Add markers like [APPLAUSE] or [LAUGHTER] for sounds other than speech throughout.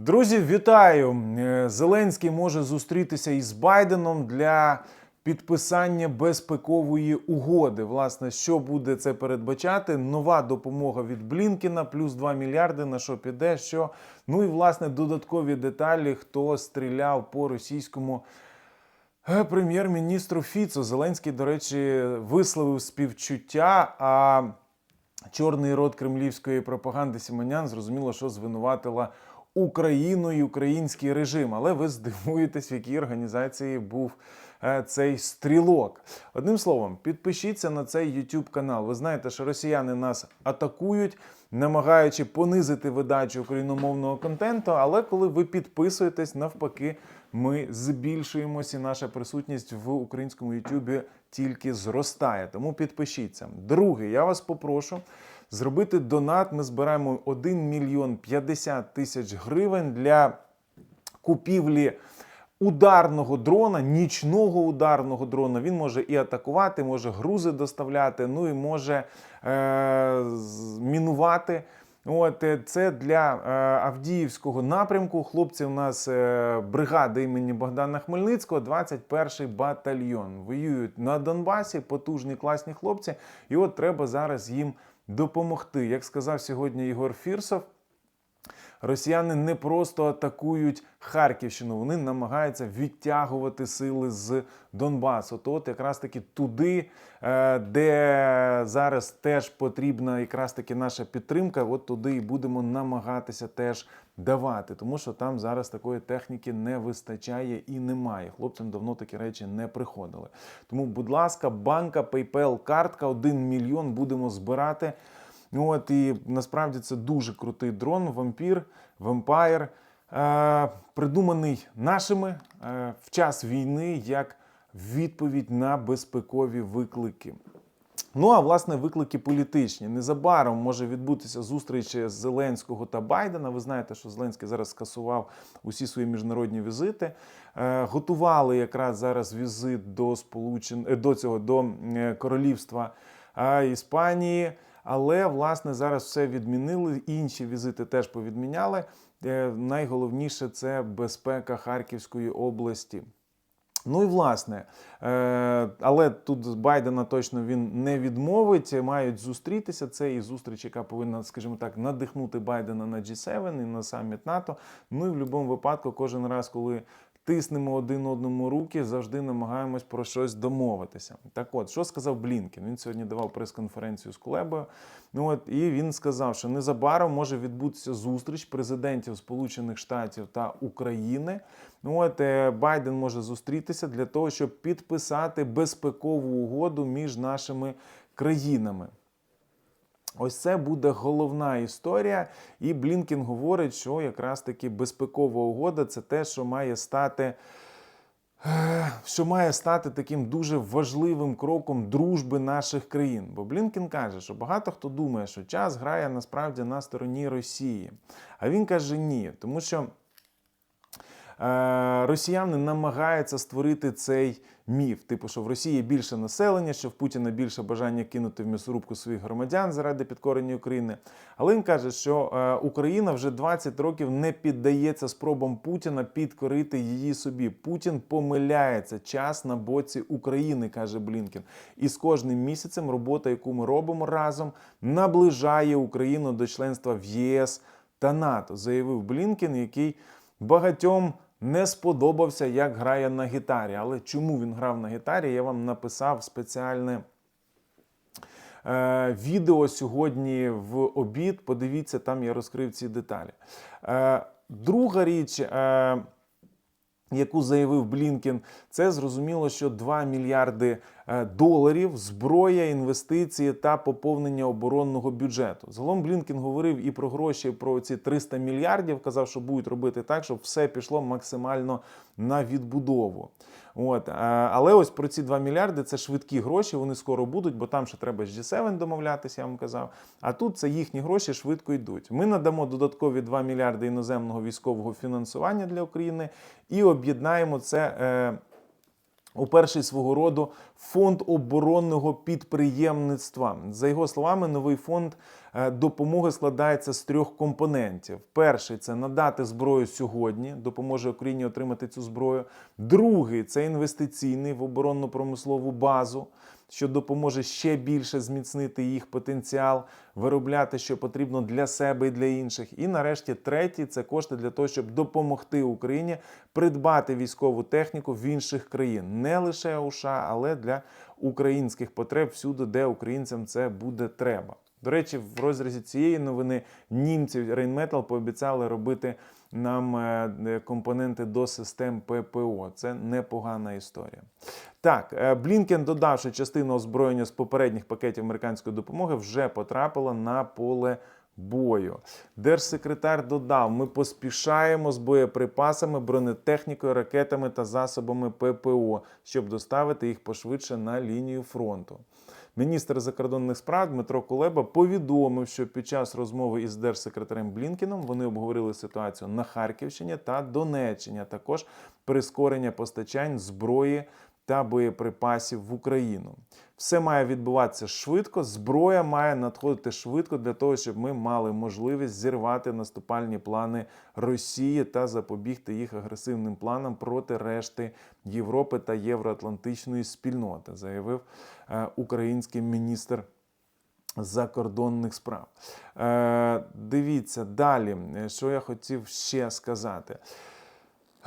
Друзі, вітаю! Е, Зеленський може зустрітися із Байденом для підписання безпекової угоди. Власне, що буде це передбачати? Нова допомога від Блінкіна, плюс 2 мільярди. На що піде? Що ну і власне додаткові деталі, хто стріляв по російському. Е, Прем'єр-міністру Фіцо Зеленський, до речі, висловив співчуття. А чорний рот кремлівської пропаганди Сімонян зрозуміло, що звинуватила Україну і український режим. Але ви здивуєтесь, в якій організації був е, цей стрілок. Одним словом, підпишіться на цей YouTube канал. Ви знаєте, що росіяни нас атакують, намагаючи понизити видачу україномовного контенту. Але коли ви підписуєтесь, навпаки, ми збільшуємося, наша присутність в українському YouTube тільки зростає. Тому підпишіться. Друге, я вас попрошу зробити донат. Ми збираємо 1 мільйон 50 тисяч гривень для купівлі. Ударного дрона, нічного ударного дрона, він може і атакувати, може грузи доставляти, ну і може е- мінувати. От е, це для е, Авдіївського напрямку. Хлопці у нас е, бригада імені Богдана Хмельницького, 21-й батальйон. Воюють на Донбасі, потужні класні хлопці. І от треба зараз їм допомогти. Як сказав сьогодні Ігор Фірсов, Росіяни не просто атакують Харківщину, вони намагаються відтягувати сили з Донбасу. То от якраз таки туди, е, де зараз теж потрібна якраз таки наша підтримка, от туди і будемо намагатися теж давати, тому що там зараз такої техніки не вистачає і немає. Хлопцям давно такі речі не приходили. Тому, будь ласка, банка, PayPal, картка, 1 мільйон будемо збирати. Ну, От і насправді це дуже крутий дрон, вампір, вампайр, е, придуманий нашими е, в час війни як відповідь на безпекові виклики. Ну а власне виклики політичні. Незабаром може відбутися зустріч Зеленського та Байдена. Ви знаєте, що Зеленський зараз скасував усі свої міжнародні візити. Е, готували якраз зараз візит до сполучен... е, до цього до е, королівства Іспанії. Але власне зараз все відмінили. Інші візити теж повідміняли. Е, Найголовніше це безпека Харківської області. Ну і власне, е, але тут Байдена точно він не відмовить. Мають зустрітися. Це і зустріч, яка повинна, скажімо так, надихнути Байдена на G7 і на саміт НАТО. Ну і в будь-якому випадку, кожен раз, коли тиснемо один одному руки, завжди намагаємось про щось домовитися. Так от, що сказав Блінкен? Він сьогодні давав прес-конференцію з Кулебою. Ну от і він сказав, що незабаром може відбутися зустріч президентів Сполучених Штатів та України. Ну от е, Байден може зустрітися для того, щоб підписати безпекову угоду між нашими країнами. Ось це буде головна історія. І Блінкен говорить, що якраз таки безпекова угода це те, що має стати. е, Що має стати таким дуже важливим кроком дружби наших країн. Бо Блінкен каже, що багато хто думає, що час грає насправді на стороні Росії. А він каже ні, тому що е, росіяни намагаються створити цей міф. Типу, що в Росії більше населення, що в Путіна більше бажання кинути в м'ясорубку своїх громадян заради підкорення України. Але він каже, що е, Україна вже 20 років не піддається спробам Путіна підкорити її собі. Путін помиляється. Час на боці України, каже Блінкен. І з кожним місяцем робота, яку ми робимо разом, наближає Україну до членства в ЄС та НАТО, заявив Блінкен, який багатьом не сподобався, як грає на гітарі. Але чому він грав на гітарі? Я вам написав спеціальне. Е, відео сьогодні в обід. Подивіться, там я розкрив ці деталі. Е, друга річ, е, яку заявив Блінкен, це зрозуміло, що 2 мільярди е, доларів зброя, інвестиції та поповнення оборонного бюджету. Загалом Блінкен говорив і про гроші, про ці 300 мільярдів. Казав, що будуть робити так, щоб все пішло максимально на відбудову. От, е, але ось про ці 2 мільярди це швидкі гроші, вони скоро будуть, бо там ще треба з G7 домовлятися, я вам казав. А тут це їхні гроші швидко йдуть. Ми надамо додаткові 2 мільярди іноземного військового фінансування для України і об'єднаємо це. У перший свого роду фонд оборонного підприємництва. За його словами, новий фонд е, допомоги складається з трьох компонентів: перший це надати зброю сьогодні, допоможе Україні отримати цю зброю. Другий це інвестиційний в оборонно-промислову базу. Що допоможе ще більше зміцнити їх потенціал, виробляти, що потрібно для себе і для інших. І нарешті третій це кошти для того, щоб допомогти Україні придбати військову техніку в інших країн, не лише у США, але для українських потреб всюди, де українцям це буде треба. До речі, в розрізі цієї новини німці Rheinmetall пообіцяли робити нам е, компоненти до систем ППО. Це непогана історія. Так, е, Блінкен додав, що частина озброєння з попередніх пакетів американської допомоги вже потрапила на поле бою. Держсекретар додав: ми поспішаємо з боєприпасами, бронетехнікою, ракетами та засобами ППО, щоб доставити їх пошвидше на лінію фронту. Міністр закордонних справ Дмитро Кулеба повідомив, що під час розмови із держсекретарем Блінкіном вони обговорили ситуацію на Харківщині та Донеччині, а також прискорення постачань зброї та боєприпасів в Україну. Все має відбуватися швидко. Зброя має надходити швидко для того, щоб ми мали можливість зірвати наступальні плани Росії та запобігти їх агресивним планам проти решти Європи та євроатлантичної спільноти, заявив е, український міністр. Закордонних справ. Е, дивіться далі, е, що я хотів ще сказати.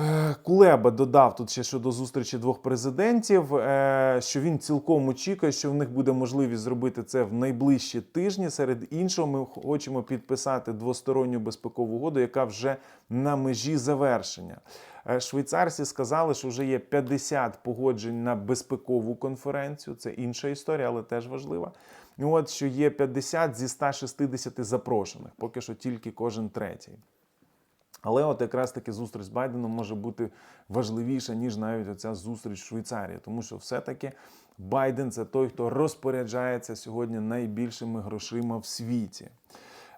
Е, Кулеба додав тут ще щодо зустрічі двох президентів, е, що він цілком очікує, що в них буде можливість зробити це в найближчі тижні. Серед іншого, ми хочемо підписати двосторонню безпекову угоду, яка вже на межі завершення. Е, Швейцарці сказали, що вже є 50 погоджень на безпекову конференцію. Це інша історія, але теж важлива. От що є 50 зі 160 запрошених, поки що тільки кожен третій. Але от якраз таки зустріч з Байденом може бути важливіша, ніж навіть оця зустріч в Швейцарії, тому що все-таки Байден це той, хто розпоряджається сьогодні найбільшими грошима в світі.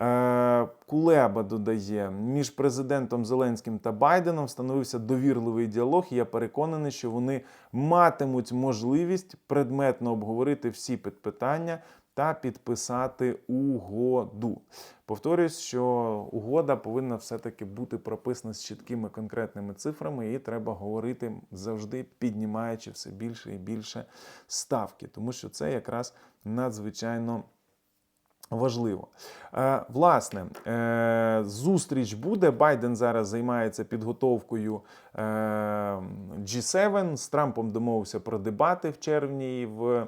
Е, Кулеба додає, між президентом Зеленським та Байденом встановився довірливий діалог. і Я переконаний, що вони матимуть можливість предметно обговорити всі питання та підписати угоду. Повторюсь, що угода повинна все-таки бути прописана з чіткими конкретними цифрами, і треба говорити завжди піднімаючи все більше і більше ставки, тому що це якраз надзвичайно. Важливо. Е, Власне, е, зустріч буде. Байден зараз займається підготовкою е, G7. З Трампом домовився про дебати в червні в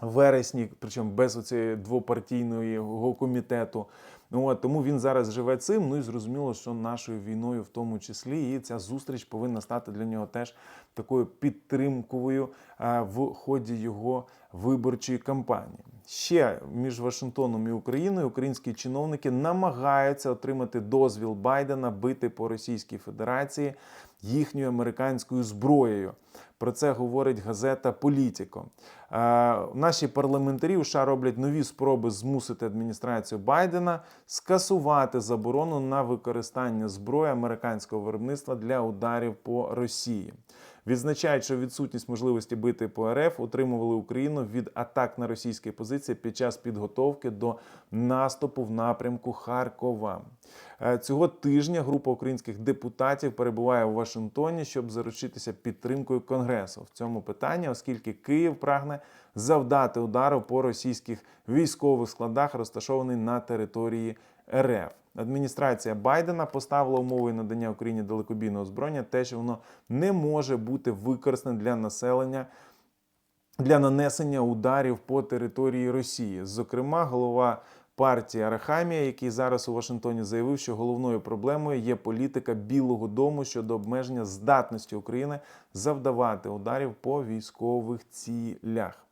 вересні, причому без оцієї двопартійного комітету. Ну, от, тому він зараз живе цим. Ну і зрозуміло, що нашою війною, в тому числі, і ця зустріч повинна стати для нього теж такою підтримковою а, в ході його виборчої кампанії. Ще між Вашингтоном і Україною українські чиновники намагаються отримати дозвіл Байдена бити по Російській Федерації їхньою американською зброєю. Про це говорить газета Політіко. Наші парламентарі у США роблять нові спроби змусити адміністрацію Байдена скасувати заборону на використання зброї американського виробництва для ударів по Росії. Відзначають, що відсутність можливості бити по РФ утримували Україну від атак на російські позиції під час підготовки до наступу в напрямку Харкова. Е, Цього тижня група українських депутатів перебуває у Вашингтоні, щоб заручитися підтримкою Конгресу в цьому питанні, оскільки Київ прагне завдати удару по російських військових складах, розташованих на території РФ. Адміністрація Байдена поставила умовою надання Україні далекобійного озброєння, те, що воно не може бути використане для населення. Для нанесення ударів по території Росії, зокрема, голова партії Арахамія, який зараз у Вашингтоні заявив, що головною проблемою є політика Білого Дому щодо обмеження здатності України завдавати ударів по військових цілях.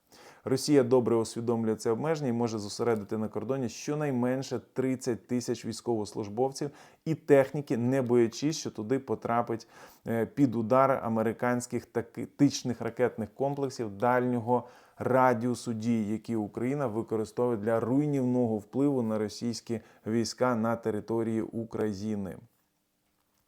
Росія добре усвідомлює це обмеження і може зосередити на кордоні щонайменше 30 тисяч військовослужбовців і техніки, не боячись, що туди потрапить е, під удар американських тактичних ракетних комплексів дальнього радіусу дій, які Україна використовує для руйнівного впливу на російські війська на території України.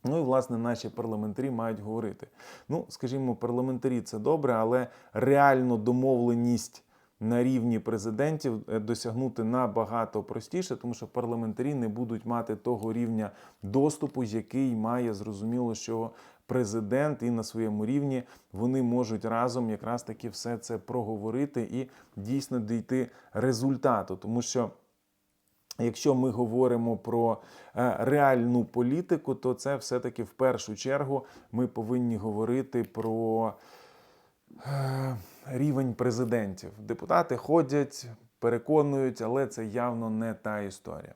Ну і власне наші парламентарі мають говорити. Ну, скажімо, парламентарі це добре, але реально домовленість на рівні президентів е, досягнути набагато простіше, тому що парламентарі не будуть мати того рівня доступу, який має зрозуміло, що президент і на своєму рівні вони можуть разом якраз таки все це проговорити і дійсно дійти результату, тому що. Якщо ми говоримо про е, реальну політику, то це все-таки в першу чергу ми повинні говорити про е, рівень президентів. Депутати ходять, переконують, але це явно не та історія.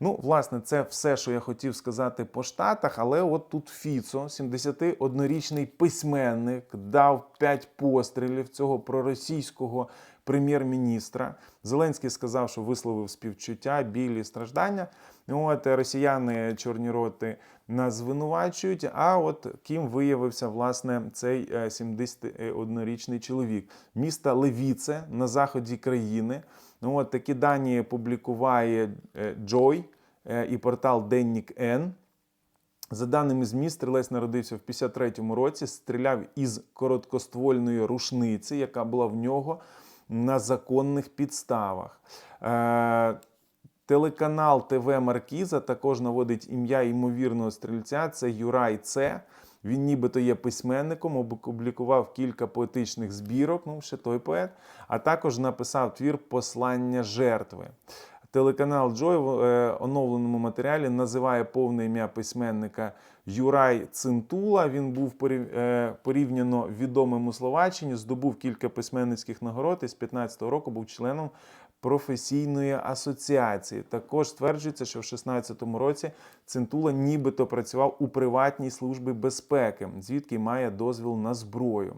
Ну, власне, це все, що я хотів сказати по штатах. Але от тут Фіцо, 71-річний письменник, дав 5 пострілів цього проросійського прем'єр-міністра. Зеленський сказав, що висловив співчуття, біль і страждання. От росіяни чорні роти нас звинувачують. А от ким виявився власне цей е, 71-річний чоловік міста Левіце на заході країни. Ну, от такі дані публікуває е, Джой е, і портал Деннік Н. За даними ЗМІ, стрілець народився в 53-му році, стріляв із короткоствольної рушниці, яка була в нього на законних підставах. Телеканал ТВ Маркіза також наводить ім'я ймовірного стрільця. Це Юрай Це. Він нібито є письменником, опублікував кілька поетичних збірок, ну ще той поет, а також написав твір Послання жертви. Телеканал Джой в е, оновленому матеріалі називає повне ім'я письменника Юрай Цинтула. Він був порів- е, порівняно відомим у Словаччині, здобув кілька письменницьких нагород і з 15-го року був членом професійної асоціації. Також стверджується, що в 16-му році Цинтула нібито працював у приватній службі безпеки, звідки має дозвіл на зброю.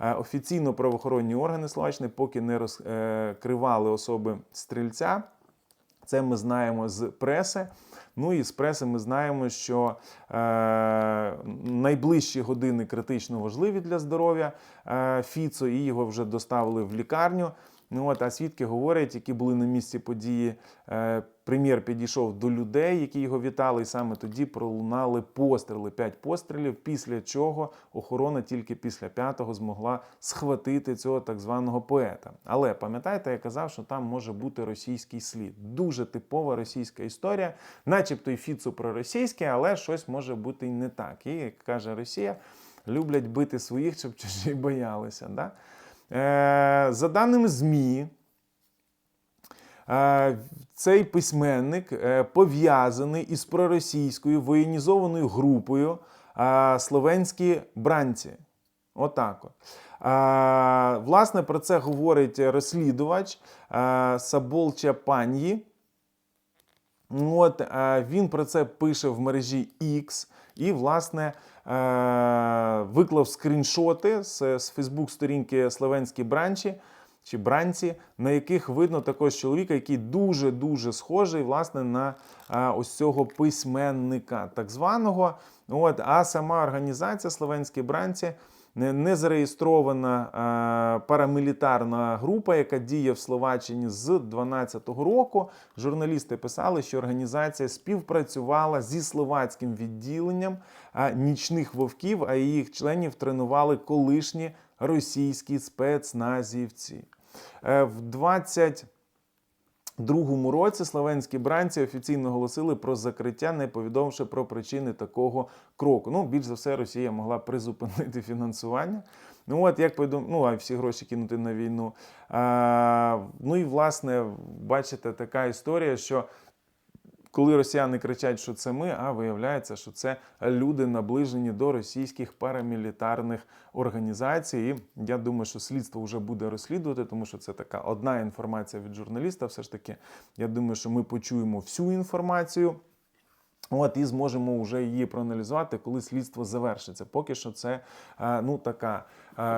Е, Офіційно правоохоронні органи Словаччини поки не розкривали особи стрільця. Це ми знаємо з преси. Ну і з преси ми знаємо, що е, найближчі години критично важливі для здоров'я е, Фіцо, і його вже доставили в лікарню. Ну от, а свідки говорять, які були на місці події. Е, прем'єр підійшов до людей, які його вітали, і саме тоді пролунали постріли. П'ять пострілів, після чого охорона тільки після п'ятого змогла схватити цього так званого поета. Але пам'ятаєте, я казав, що там може бути російський слід. Дуже типова російська історія, начебто й Фіцу проросійське, але щось може бути й не так. І як каже Росія, люблять бити своїх, щоб чужі [LAUGHS] боялися. Да? Е, за даними ЗМІ, е, цей письменник е, пов'язаний із проросійською воєнізованою групою словенські бранці. Отак. От. Власне, про це говорить розслідувач Саболча Паньї. От, він про це пише в мережі X і, власне, виклав скріншоти з, з Фейсбук-сторінки Словенські бранчі чи бранці, на яких видно також чоловіка, який дуже-дуже схожий власне, на е, ось цього письменника, так званого. От, а сама організація Словенські бранці не зареєстрована е, парамілітарна група, яка діє в Словаччині з 2012 року. Журналісти писали, що організація співпрацювала зі словацьким відділенням е, нічних вовків, а їх членів тренували колишні російські спецназівці. Е, в 20 другому році словенські бранці офіційно оголосили про закриття, не повідомивши про причини такого кроку. Ну, більш за все, Росія могла призупинити [LAUGHS] фінансування. Ну от як повідом... ну, а всі гроші кинути на війну. А, ну і власне, бачите, така історія, що. Коли росіяни кричать, що це ми, а виявляється, що це люди наближені до російських парамілітарних організацій. І я думаю, що слідство вже буде розслідувати, тому що це така одна інформація від журналіста. Все ж таки, я думаю, що ми почуємо всю інформацію. От і зможемо вже її проаналізувати, коли слідство завершиться. Поки що це е, ну така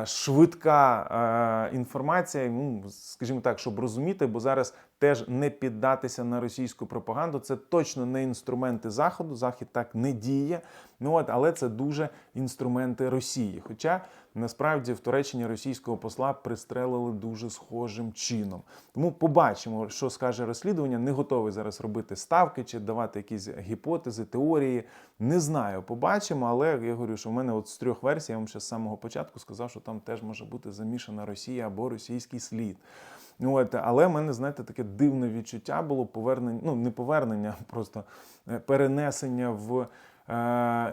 швидка е, інформація, ну, скажімо так, щоб розуміти, бо зараз теж не піддатися на російську пропаганду. Це точно не інструменти Заходу. Захід так не діє. Ну от, але це дуже інструменти Росії. Хоча насправді в Туреччині російського посла пристрелили дуже схожим чином. Тому побачимо, що скаже розслідування. Не готовий зараз робити ставки чи давати якісь гіпотези, теорії. Не знаю, побачимо. Але я говорю, що в мене от з трьох версій, я вам ще з самого початку сказав, що там теж може бути замішана Росія або російський слід. Ну, от, але в мене, знаєте, таке дивне відчуття було повернення, ну не повернення, а просто е, перенесення в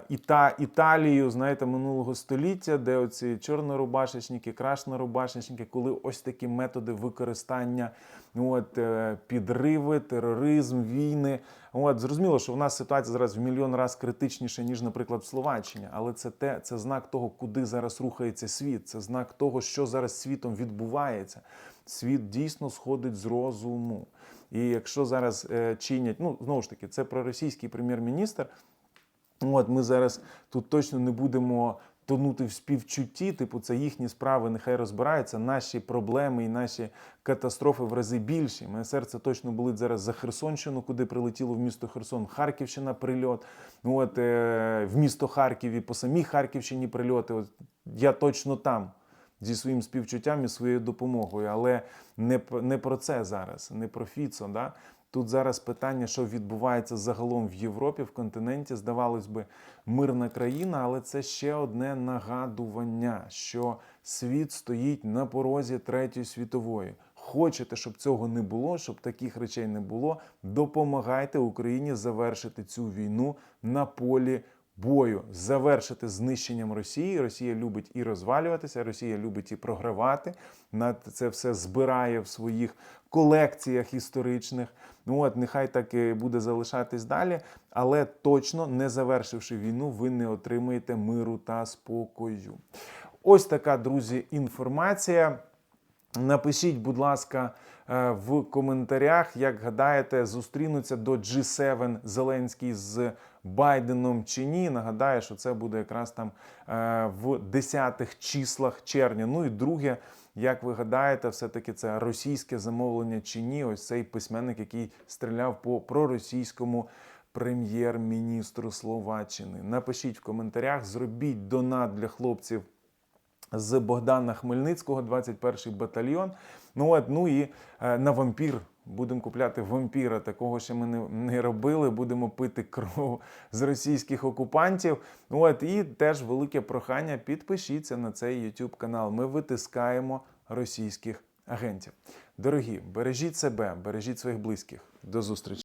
Іта, Італію, знаєте, минулого століття, де оці чорнорубашечники, крашнорубашечники, коли ось такі методи використання, от, е, підриви, тероризм, війни. От, зрозуміло, що в нас ситуація зараз в мільйон раз критичніша, ніж, наприклад, в Словаччині, але це те, це знак того, куди зараз рухається світ, це знак того, що зараз світом відбувається. Світ дійсно сходить з розуму. І якщо зараз е, чинять, ну знову ж таки, це проросійський прем'єр-міністр. От ми зараз тут точно не будемо тонути в співчутті, типу, це їхні справи, нехай розбираються. Наші проблеми і наші катастрофи в рази більші. Моє серце точно болить зараз за Херсонщину, куди прилетіло в місто Херсон, Харківщина прильот. От е, в місто Харків і по самій Харківщині прильоти. От я точно там. Зі своїм співчуттям і своєю допомогою, але не, не про це зараз, не про Фіцо. Да? Тут зараз питання, що відбувається загалом в Європі, в континенті, здавалось би, мирна країна, але це ще одне нагадування, що світ стоїть на порозі третьої світової. Хочете, щоб цього не було, щоб таких речей не було, допомагайте Україні завершити цю війну на полі бою, завершити знищенням Росії. Росія любить і розвалюватися, Росія любить і програвати. На це все збирає в своїх колекціях історичних. Ну от нехай так і буде залишатись далі, але точно не завершивши війну, ви не отримаєте миру та спокою. Ось така, друзі, інформація. Напишіть, будь ласка, е, в коментарях, як гадаєте, зустрінуться до G7 Зеленський з Байденом чи ні. Нагадаю, що це буде якраз там е, в 10-х числах червня. Ну і друге, як ви гадаєте, все-таки це російське замовлення чи ні? Ось цей письменник, який стріляв по проросійському прем'єр-міністру Словаччини. Напишіть в коментарях, зробіть донат для хлопців з Богдана Хмельницького, 21-й батальйон. Ну от, ну і е, на вампір. Будемо купляти вампіра. Такого ще ми не, не робили. Будемо пити кров з російських окупантів. Ну От і теж велике прохання. Підпишіться на цей YouTube канал. Ми витискаємо російських агентів. Дорогі, бережіть себе, бережіть своїх близьких. До зустрічі.